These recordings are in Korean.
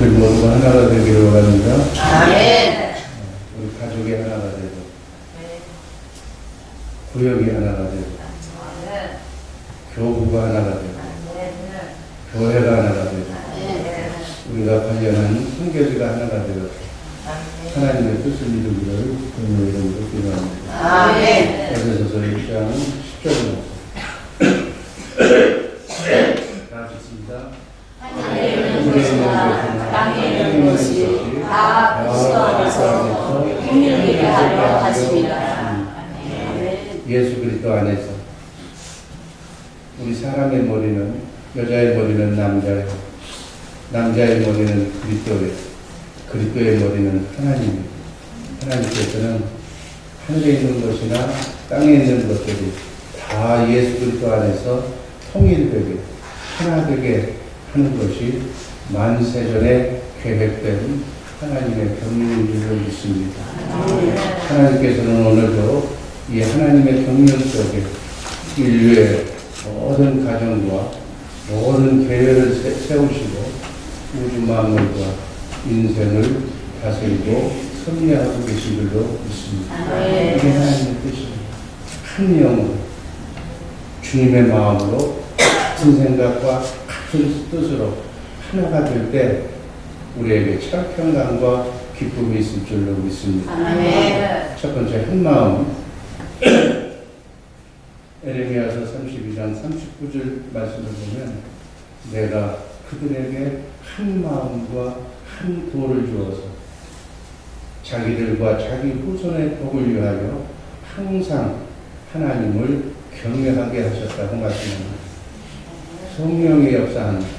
우리 모두가 하나가 되기를 원합니다. 아멘. 우리 가족이 하나가 되고, 구역이 하나가 되고, 교구가 하나가 되고, 교회가 하나가 되고, 우리가 관련한 선교지가 하나가 되어 하나님의 뜻을 이루기를 주님의 이름으로 기도합니다. 아멘. 에베소서 1장 10절입 땅에 있는 것이 다 그리스도 안에서 공유되게 하려 하십니다. 예수 그리스도 안에서 우리 사람의 머리는 여자의 머리는 남자예요. 남자의 머리는 그리스도예요. 그리스도의 머리는 하나님이에요. 하나님께서는 하늘에 있는 것이나 땅에 있는 것들이 다 예수 그리스도 안에서 통일되게 하나 되게 하는 것이 만세전에 계획된 하나님의 경륜인 줄을 믿습니다. 하나님께서는 오늘도 이 하나님의 경륜 속에 인류의 모든 가정과 모든 계획을 세- 세우시고 우주 만물과 인생을 다스리고 섭리하고 계신 줄로 믿습니다. 이게 하나님의 뜻입니다. 한 영으로 주님의 마음으로 같은 생각과 같은 뜻으로 하나가 될 때 우리에게 참 평강과 기쁨이 있을 줄로 믿습니다. 아멘. 첫 번째 한 마음 에레미야서 32장 39절 말씀을 보면 내가 그들에게 한 마음과 한 도를 주어서 자기들과 자기 후손의 복을 위하여 항상 하나님을 경외하게 하셨다고 말씀합니다. 성령의 역사하는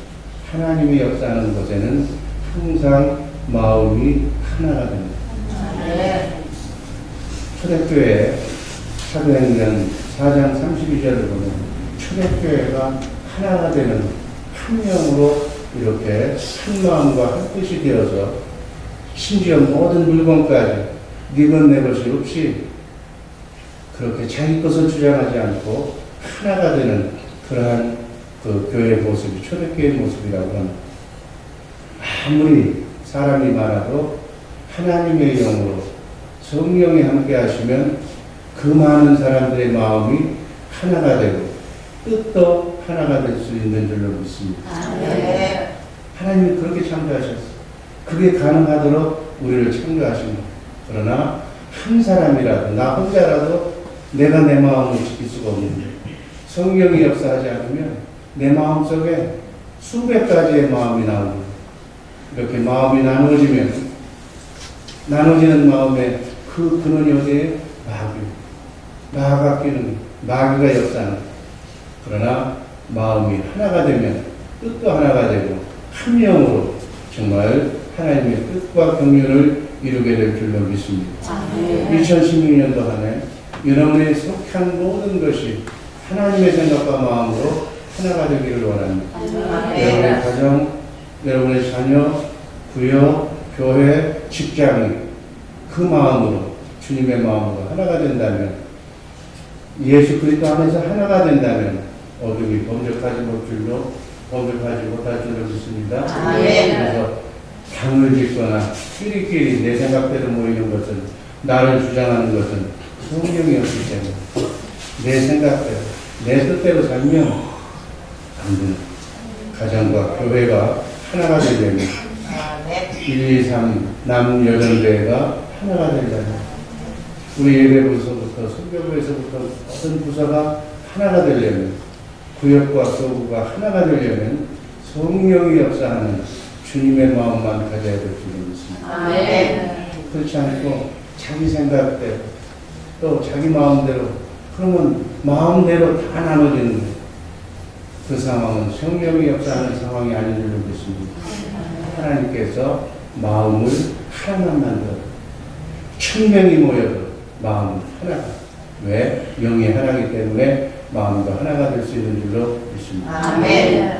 하나님의 역사하는 곳에는 항상 마음이 하나가 됩니다. 초대교회 사도행전 4장 32절을 보면 초대교회가 하나가 되는 한 명으로 이렇게 한 마음과 한 뜻이 되어서 심지어 모든 물건까지 네것 내 것이 없이 그렇게 자기 것을 주장하지 않고 하나가 되는 그러한 그 교회의 모습이 초대교회의 모습이라고 합니다. 아무리 사람이 많아도 하나님의 영으로 성령이 함께 하시면 그 많은 사람들의 마음이 하나가 되고 뜻도 하나가 될 수 있는 줄로 믿습니다. 아멘. 하나님이 그렇게 창조하셨어요. 그게 가능하도록 우리를 창조하신 거. 그러나 한 사람이라도 나 혼자라도 내가 내 마음을 지킬 수가 없는데 성령이 역사하지 않으면 내 마음 속에 수백 가지의 마음이 거예요. 이렇게 마음이 나누어지면 나눠지는 마음에 그 근원이 어디에 마귀 나가 끼는 마귀가 거예요. 그러나 마음이 하나가 되면 뜻도 하나가 되고 한 명으로 정말 하나님의 뜻과 경륜을 이루게 될 줄로 믿습니다. 아멘. 2016년도 한해 여러분의 속한 모든 것이 하나님의 생각과 마음으로 하나가 되기를 원합니다. 여러분의 아멘. 가정, 여러분의 자녀, 구역, 교회, 직장이 그 마음으로 주님의 마음으로 하나가 된다면 예수 그리스도 안에서 하나가 된다면 어둠이 범접하지 못 줄로 범접하지 못할 줄로 믿습니다. 아멘. 그래서 당을 짓거나 끼리끼리 내 생각대로 모이는 것은 나를 주장하는 것은 성령이 없기 때문에 내 생각대로 내 뜻대로 살면 안 되는 가정과 교회가 하나가 되려면 아멘. 1, 2, 3 남여전대가 하나가 되려면 우리 예배부서부터 선교부에서부터 모든 부서가 하나가 되려면 구역과 교구가 하나가 되려면 성령이 역사하는 주님의 마음만 가져야 될 줄로 믿습니다. 아멘. 그렇지 않고 자기 생각대로 또 자기 마음대로 그러면 마음대로 다 나눠지는 거예요. 그 상황은 성령이 역사하는 상황이 아닌 줄로 믿습니다. 하나님께서 마음을 하나만 만들어 천 명이 모여도 마음은 하나가 왜? 영이 하나이기 때문에 마음도 하나가 될 수 있는 줄로 믿습니다. 아멘.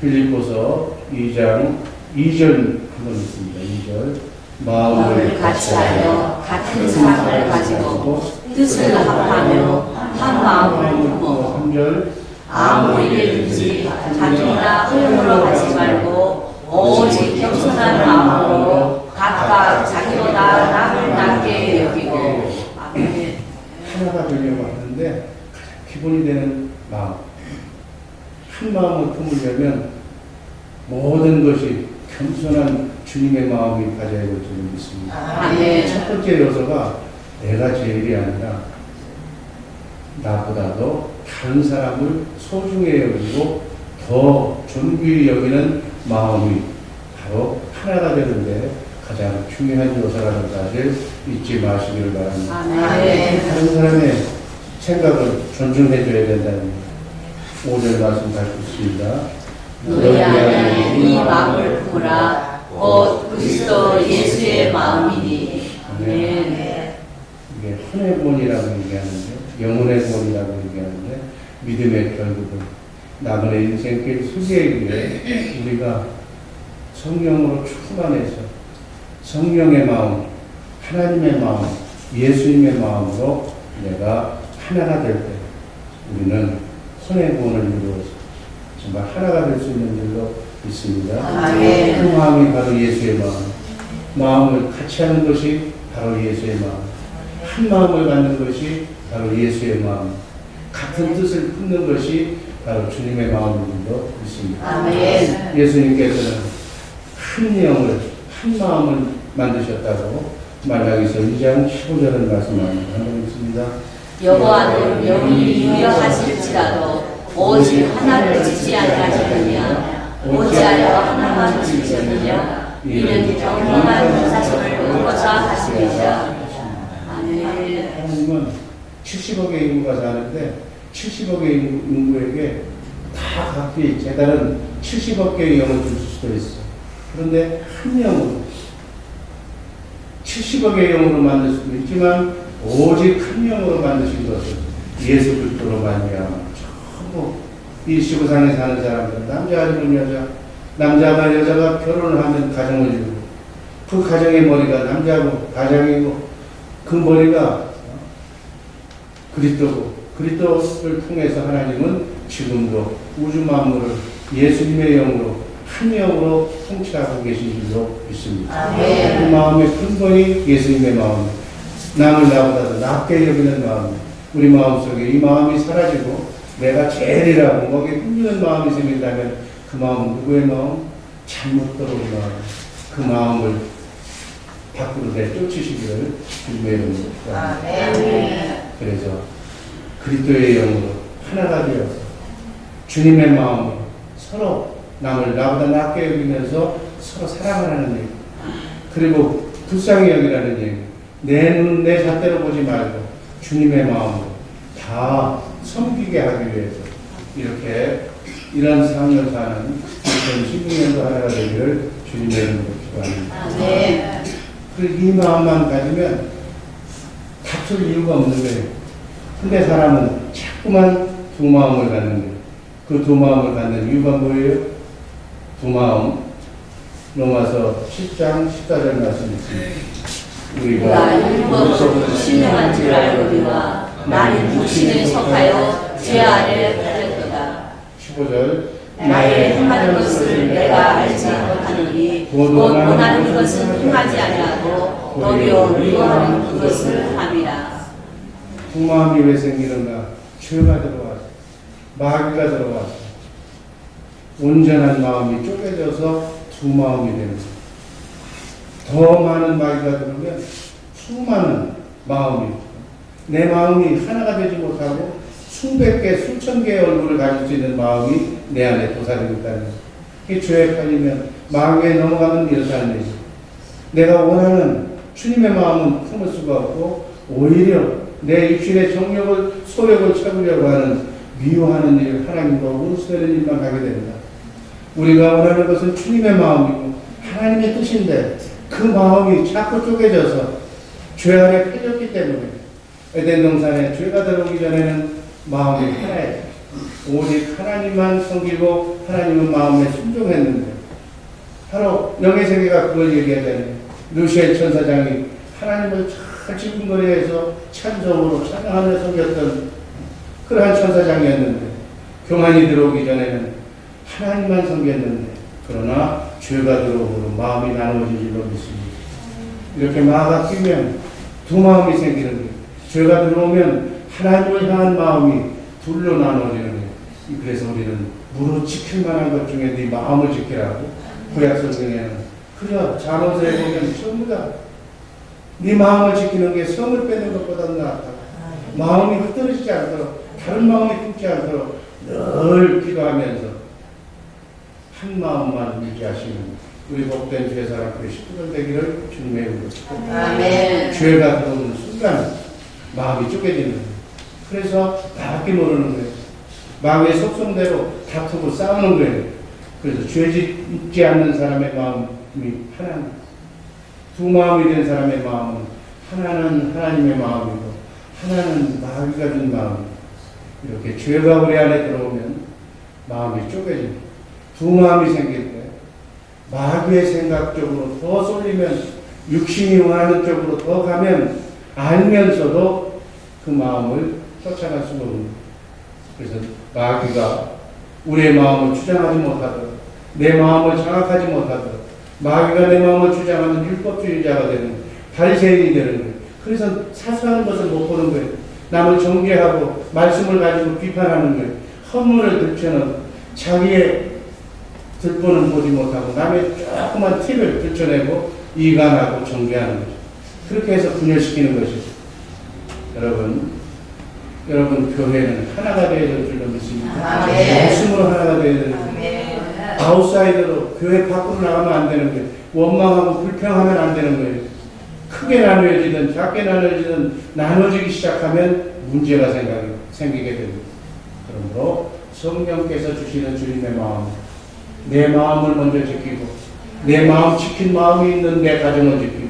빌립보서 2장 2절 한번 있습니다. 2절 마음을 마음을 같이 하여 같은 사랑을 가지고 뜻을 합하며 한 마음으로 한결 아무 일든지 자기나 흐름으로 하지 말고 오직 겸손한 마음으로 각각 자기보다 남을 낮게 여기고 아멘. 하나가 되려고 하는데 기본이 되는 마음 한 마음을 품으려면 모든 것이 겸손한 주님의 마음이 가져야 될 줄은 있습니다. 아, 네. 첫 번째 요소가 내가 제일이 아니라 나보다도 다른 사람을 소중히 여기고 더 존귀히 여기는 마음이 바로 하나가 되는데 가장 중요한 요소라는 사실 잊지 마시기를 바랍니다. 아멘. 다른 사람의 생각을 존중해 줘야 된다는 5절 말씀 밟고 있습니다. 너희 안에 이 마음을 품으라 곧 그리스도 예수의 마음이니 아멘. 이게 혼의 본이라고 얘기하는데 영혼의 본이라고 얘기하는데 믿음의 결국은 남은 인생길 수계에 우리가 성령으로 충만해서 성령의 마음, 하나님의 마음, 예수님의 마음으로 내가 하나가 될 때 우리는 혼의 본을 이루어서 정말 하나가 될 수 있는 줄로 믿습니다. 아멘. 그 마음이 바로 예수의 마음. 마음을 같이 하는 것이 바로 예수의 마음. 한 마음을 갖는 것이 바로 예수의 마음. 같은 뜻을 품는 것이 바로 주님의 마음인 줄로 믿습니다. 아멘. 예수님께서는 한 영을, 한 마음을 만드셨다고 말라기서 2장 15절을 말씀합니다. 한번 읽습니다. 여호와는 영이 유력하실지라도 오직 하나를 짓지 아니하셨느냐 어찌하여 하나만 지으셨느냐 이는 영원한 사심을 얻고자 하시느니라 아멘 하나님은 70억의 인구가 사는데 70억의 인구에게 다 각기 재단은 70억 개의 영을 줄 수도 있어. 그런데 한 영으로 70억의 영으로 만들 수도 있지만 오직 한 영으로 만드신 것은 예수 그리스도로 말미암아 전부 이 지구상에 사는 사람들은 남자 아니면 여자, 남자가 여자가 결혼을 하면 가정을 이루고 그 가정의 머리가 남자고 가정이고 그 머리가 그리스도고 그리스도를 통해서 하나님은 지금도 우주 만물을 예수님의 영으로 한 영으로 통치하고 계신 줄로 믿습니다. 아멘. 그 마음의 근본이 예수님의 마음, 남을 나보다도 낮게 여기는 마음, 우리 마음 속에 이 마음이 사라지고 내가 제일이라고 거기에 끊기는 마음이 생긴다면 그 마음은 누구의 마음? 잘못 들어온 마음. 그 마음을 밖으로 내쫓으시기를 주님의 이름으로 구합니다. 그래서 그리스도의 영으로 하나가 되어서 주님의 마음으로 서로 남을 나보다 낮게 여기면서 서로 사랑을 하는 얘기. 그리고 불쌍히 여기라는 얘기. 내 눈, 내 잣대로 보지 말고 주님의 마음으로 다 섬기게 하기 위해서 이렇게 이런 삶을 사는 2016년도 하나가 되기를 주님의 이름으로 기도합니다. 아멘 그리고 이 마음만 가지면 다툴 이유가 없는 거예요. 근데 사람은 자꾸만 두 마음을 갖는 거예요. 그 두 마음을 갖는 이유가 뭐예요? 두 마음. 로마서 10장 14절 말씀 있습니다. 우리가 율법으로 신령한 줄 알거니와 나는 육신에 속하여 죄 아래 팔렸도다 15절 나의 행하는 것을 내가 알지 못하느니 곧 원하는 것은 행하지 아니하고 도리어 미워하는 그것을 함이라 두 마음이 왜 생기는가? 죄가 들어와서 마귀가 들어와서 온전한 마음이 쪼개져서 두 마음이 되는. 더 많은 마귀가 들어오면 수많은 마음이 내 마음이 하나가 되지 못하고 수백 개, 수천 개의 얼굴을 가질 수 있는 마음이 내 안에 도사리고 있다는. 이 죄에 팔리면 마귀에 넘어가면 이렇다는 얘기죠. 내가 원하는 주님의 마음은 품을 수가 없고 오히려 내 입신의 정력을 소력을 채우려고 하는 미워하는 일, 하나님과 원수되는 일만 가게 됩니다. 우리가 원하는 것은 주님의 마음이고 하나님의 뜻인데 그 마음이 자꾸 쪼개져서 죄 아래 패졌기 때문에 에덴 동산에 죄가 들어오기 전에는 마음이 하나예요. 오직 하나님만 섬기고 하나님은 마음에 순종했는데 바로 영의 세계가 그걸 얘기하잖아요. 루시엘 천사장이 하나님을 잘 지근거리해서 찬송으로 찬양하며 섬겼던 그러한 천사장이었는데 교만이 들어오기 전에는 하나님만 섬겼는데 그러나 죄가 들어오므로 마음이 나누어진 줄로 믿습니다. 이렇게 마가 끼면 두 마음이 생기는 거예요. 죄가 들어오면 하나님을 향한 마음이 둘로 나누어지는 거예요. 그래서 우리는 무릇 지킬 만한 것 중에 네 마음을 지키라고 구약 성경에는 그래 잠언서에 보면 전부 다네 마음을 지키는 게 성을 빼는 것보다 낫다. 마음이 흩어지지 않도록 다른 마음이 품지 않도록 늘 기도하면서 한 마음만 유지하시는 우리 복된 죄사랑 우리 식구들 되기를 주님의 이름으로 축복합니다. 죄가 들어오는 순간 마음이 쪼개지는 거예요. 그래서 나밖에 모르는 거예요. 마음의 속성대로 다투고 싸우는 거예요. 그래서 죄 짓지 않는 사람의 마음 이 하나님. 두 마음이 된 사람의 마음은 하나는 하나님의 마음이고 하나는 마귀가 준 마음. 이렇게 죄가 우리 안에 들어오면 마음이 쪼개집니다. 두 마음이 생길 때 마귀의 생각 쪽으로 더 쏠리면 육신이 원하는 쪽으로 더 가면 알면서도 그 마음을 쫓아갈 수가 없는. 그래서 마귀가 우리의 마음을 주장하지 못하도록 내 마음을 장악하지 못하도록 마귀가 내 마음을 주장하는 율법주의자가 되는 바리새인이 되는 거예요. 그래서 사소한 것을 못 보는 거예요. 남을 정죄하고 말씀을 가지고 비판하는 거예요. 허물을 들춰는 자기의 들보는 보지 못하고 남의 조그만 티를 들춰내고 이간하고 정죄하는 거죠. 그렇게 해서 분열시키는 것이죠. 여러분, 여러분 교회는 하나가 되어야 될 줄로 믿습니다. 말씀으로 하나가 되어야 되는. 아웃사이더로 교회 밖으로 나가면 안 되는 거예요. 원망하고 불평하면 안 되는 거예요. 크게 나누어지든 작게 나누어지든 나눠지기 시작하면 문제가 생각이, 생기게 됩니다. 그러므로 성령께서 주시는 주님의 마음, 내 마음을 먼저 지키고 내 마음 지킨 마음이 있는 내 가정을 지키고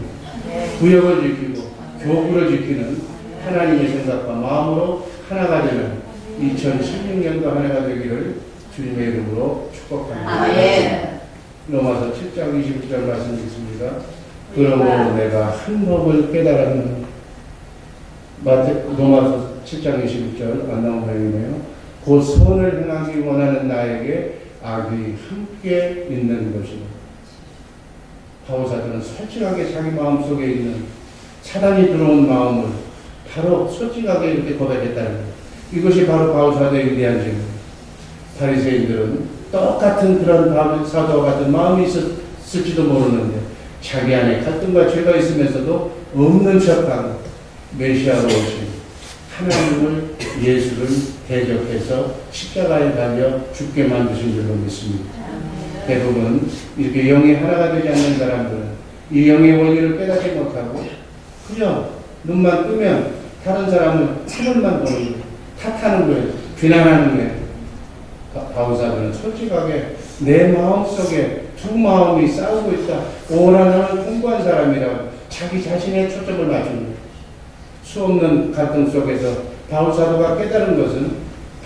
구역을 지키고 교구를 지키는 하나님의 생각과 마음으로 하나가 되는 2016년도 한 해가 되기를 주님의 이름으로 축복합니다. 아멘. 로마서 7장 21절 말씀 읽습니다. 그러므로 내가 한 법을 깨달았는 로마서 7장 21절 안 나온 모양이네요. 곧 선을 행하기 원하는 나에게 악이 함께 있는 것이다. 바오사들은 솔직하게 자기 마음 속에 있는 사단이 들어온 마음을 바로 솔직하게 이렇게 고백했다는 거예요. 이것이 바로 바오사들의 위대한 증거예요. 바리새인들은 똑같은 그런 바울 사도와 같은 마음이 있었을지도 모르는데 자기 안에 갈등과 죄가 있으면서도 없는 척하고 메시아로 오신 하나님을 예수를 대적해서 십자가에 달려 죽게 만드신 줄로 믿습니다. 대부분 이렇게 영이 하나가 되지 않는 사람들은 이 영의 원리를 깨닫지 못하고 그저 눈만 뜨면 다른 사람을 하늘만 보는 거예요. 탓하는 거예요. 비난하는 거예요. 바- 바울사들은 솔직하게 내 마음 속에 두 마음이 싸우고 있다. 오라는 공부한 사람이라고 자기 자신의 초점을 거예요. 수없는 갈등 속에서 바울사도가 깨달은 것은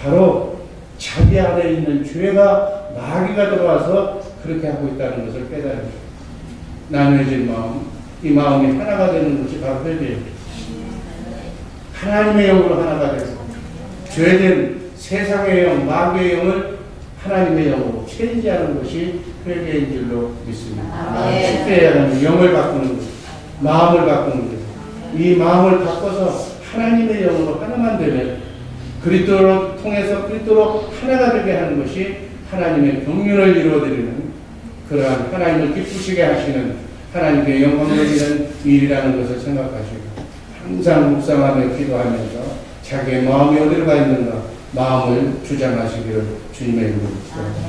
바로 자기 안에 있는 죄가 마귀가 들어와서 그렇게 하고 있다는 것을 깨달은. 나누어진 마음, 이 마음이 하나가 되는 것이 바로 회개예요. 하나님의 영으로 하나가 돼서 죄된 세상의 영, 마귀의 영을 하나님의 영으로 체인지하는 것이 회개인 줄로 믿습니다. 아멘. 쉽게 얘기하면 영을 바꾸는 것, 마음을 바꾸는 것. 이 마음을 바꿔서 하나님의 영으로 하나만 되면 그리스도로 통해서 그리스도로 하나가 되게 하는 것이 하나님의 경륜을 이루어드리는 그러한 하나님을 기쁘시게 하시는 하나님의 영광적인 일이라는 것을 생각하시고 항상 묵상하며 기도하면서 자기의 마음이 어디로 가 있는가 마음을 주장하시기를 주님의 이름으로.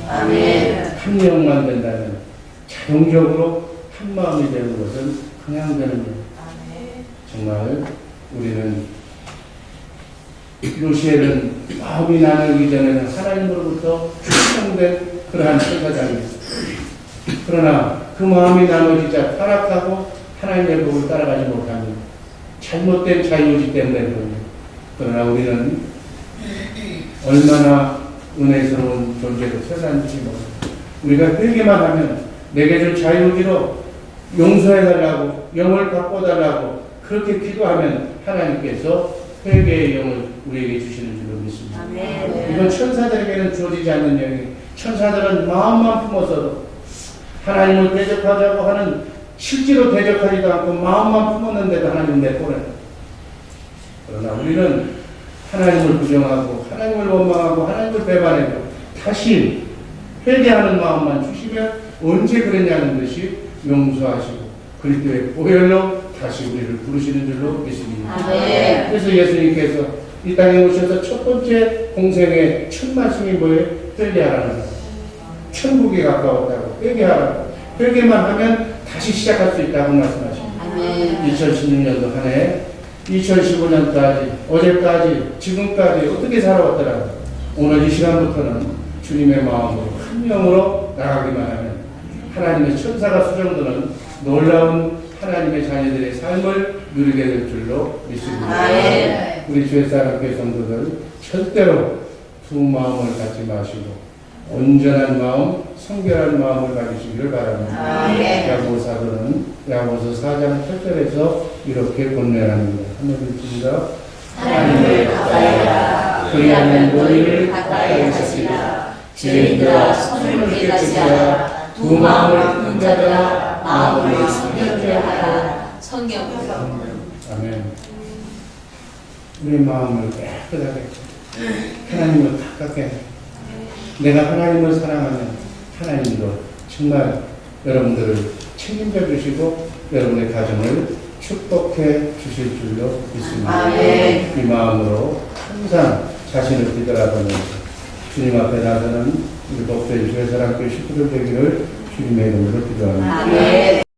아멘. 한 영만 된다면 자동적으로 한 마음이 되는 것은 그냥 되는 거예요. 정말 우리는 루시엘은 마음이 나누기 전에는 하나님으로부터 충성된 그러한 천사장입니다. 그러나 그 마음이 나눠지자 타락하고 하나님의 법을 따라가지 못합니다. 잘못된 자유의지 때문에. 그러나 우리는 얼마나 은혜스러운 존재로 태어난지 모릅니다. 우리가 회개만 하면 내게 준 자유의지로 용서해달라고 영을 바꿔달라고 그렇게 기도하면 하나님께서 회개의 영을 우리에게 주시는 줄로 믿습니다. 아멘. 이건 천사들에게는 주어지지 않는 영이 천사들은 마음만 품어서도 하나님을 대적하자고 하는 실제로 대적하지도 않고 마음만 품었는데도 하나님 내보내 그러나 우리는 하나님을 부정하고 하나님을 원망하고 하나님을 배반하고 다시 회개하는 마음만 주시면 언제 그랬냐는 듯이 용서하시고 그리스도의 보혈로 다시 우리를 부르시는 줄로 믿습니다. 아멘. 그래서 예수님께서 이 땅에 오셔서 첫 번째 공생의 첫 말씀이 뭐예요? 회개하라는 거. 천국에 가까웠다고 회개하라고. 회개만 하면 다시 시작할 수 있다고 말씀하십니다. 아멘. 2016년도 한 해, 2015년까지, 어제까지, 지금까지 어떻게 살아왔더라. 오늘 이 시간부터는 주님의 마음으로 한 명으로 나가기만 하면 하나님의 천사가 수정되는 놀라운 하나님의 자녀들의 삶을 누리게 될 줄로 믿습니다. 아멘. 우리 주의 사랑 교회 성도들 절대로 두 마음을 갖지 마시고 온전한 마음, 성결한 마음을 가지시기를 바랍니다. 아멘. 야고사도는 야고서 4장 8절에서 이렇게 권면합니다. 한번 읽습니다. 하나님을 가까이 하라. 그리하면 너희를 가까이 하시리라. 죄인들아 손을 깨끗이 하라. 두 마음을 분자하라. 마음을 성결케 하라. 성경 아멘. 우리 마음을 깨끗하게 하나님을 가깝게 내가 하나님을 사랑하면 하나님도 정말 여러분들을 책임져 주시고 여러분의 가정을 축복해 주실 줄로 믿습니다. 아멘. 이 마음으로 항상 자신을 뒤돌아보면서 주님 앞에 나서는 우리 복된 주의 사랑교 식구들 되기를 주님의 이름으로 기도합니다. 아멘.